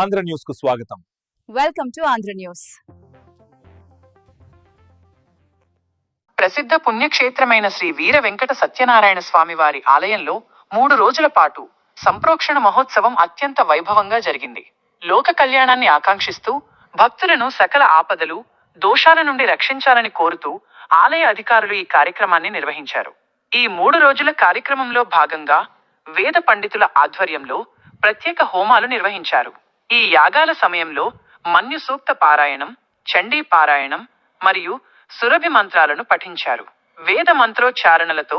ఆంధ్ర న్యూస్కు స్వాగతం. Welcome to Andhra news ప్రసిద్ధ పుణ్యక్షేత్రమైన శ్రీ వీర వెంకట సత్యనారాయణ స్వామి వారి ఆలయంలో మూడు రోజుల పాటు సంప్రోక్షణ మహోత్సవం అత్యంత వైభవంగా జరిగింది. లోక కళ్యాణాన్ని ఆకాంక్షిస్తూ భక్తులను సకల ఆపదలు దోషాల నుండి రక్షించాలని కోరుతూ ఆలయ అధికారులు ఈ కార్యక్రమాన్ని నిర్వహించారు. ఈ మూడు రోజుల కార్యక్రమంలో భాగంగా వేద పండితుల ఆధ్వర్యంలో ప్రత్యేక హోమాలు నిర్వహించారు. ఈ యాగాల సమయంలో మన్యు సూక్త పారాయణం చండీ పారాయణం మరియు సురభి మంత్రాలను పఠించారు. వేద మంత్రోచ్చారణలతో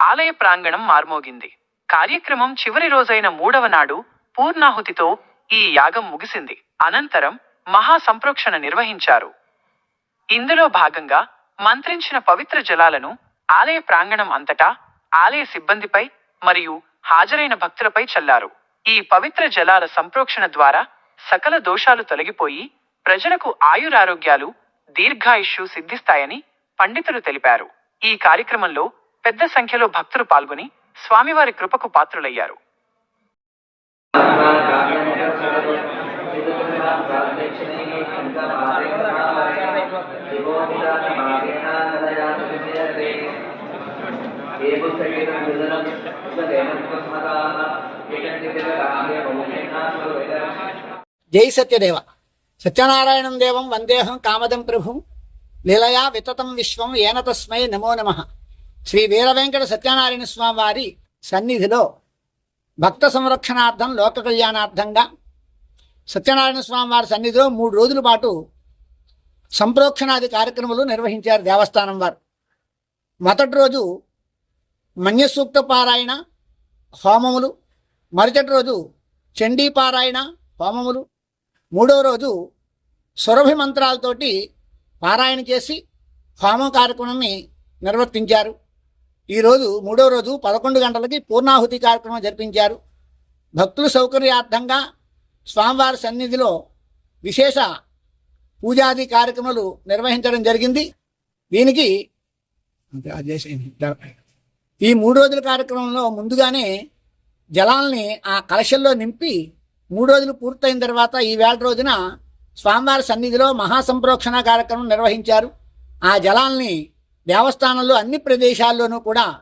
ఆలయ ప్రాంగణం మార్మోగింది. కార్యక్రమం చివరి రోజైన మూడవ నాడు పూర్ణాహుతితో ఈ యాగం ముగిసింది. అనంతరం మహా సంప్రోక్షణ నిర్వహించారు. ఇందులో భాగంగా మంత్రించిన పవిత్ర జలాలను ఆలయ ప్రాంగణం అంతటా ఆలయ సిబ్బందిపై మరియు హాజరైన భక్తులపై చల్లారు. ఈ పవిత్ర జలాల సంప్రోక్షణ ద్వారా సకల దోషాలు తొలగిపోయి ప్రజలకు ఆయురారోగ్యాలు దీర్ఘాయుష్యు సిద్ధిస్తాయని పండితులు తెలిపారు. ఈ కార్యక్రమంలో పెద్ద సంఖ్యలో భక్తులు పాల్గొని స్వామివారి కృపకు పాత్రులయ్యారు. జై సత్యదేవ. సత్యనారాయణం దేవం వందేహం కామదం ప్రభుం. లీలయా వితతం విశ్వం ఏన తస్మై నమో నమ. శ్రీ వీరవెంకట సత్యనారాయణ స్వామి వారి సన్నిధిలో భక్త సంరక్షణార్థం లోక కళ్యాణార్థంగా సత్యనారాయణ స్వామి వారి సన్నిధిలో మూడు రోజుల పాటు సంప్రోక్షణాది కార్యక్రమాలు నిర్వహించారు దేవస్థానం వారు. మొదటి రోజు మన్యసూక్త పారాయణ హోమములు. మరుసటి రోజు చండీ పారాయణ హోమములు. మూడో రోజు సురభి మంత్రాలతోటి పారాయణ చేసి హోమ కార్యక్రమాన్ని నిర్వర్తించారు. ఈరోజు మూడో రోజు పదకొండు గంటలకి పూర్ణాహుతి కార్యక్రమం జరిపించారు. భక్తుల సౌకర్యార్థంగా స్వామివారి సన్నిధిలో విశేష పూజాది కార్యక్రమాలు నిర్వహించడం జరిగింది. దీనికి ఈ మూడు రోజుల కార్యక్రమంలో ముందుగానే జలాల్ని ఆ కలశల్లో నింపి మూడు రోజులు పూర్తయిన తర్వాత ఈ రోజున స్వామివారి సన్నిధిలో మహాసంప్రోక్షణ కార్యక్రమం నిర్వహించారు. ఆ జలాల్ని దేవస్థానంలో అన్ని ప్రదేశాల్లోనూ కూడా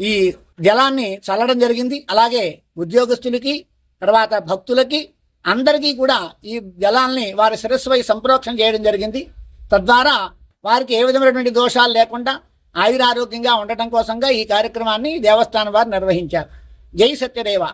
ఈ జలాన్ని చల్లడం జరిగింది. అలాగే ఉద్యోగస్తులకి తర్వాత భక్తులకి అందరికీ కూడా ఈ జలాల్ని వారి శిరస్సుపై సంప్రోక్షణ చేయడం జరిగింది. తద్వారా వారికి ఏ విధమైనటువంటి దోషాలు లేకుండా ఆయురారోగ్యంగా ఉండటం కోసంగా ఈ కార్యక్రమాన్ని దేవస్థానం వారు నిర్వహించారు. జై సత్యదేవ.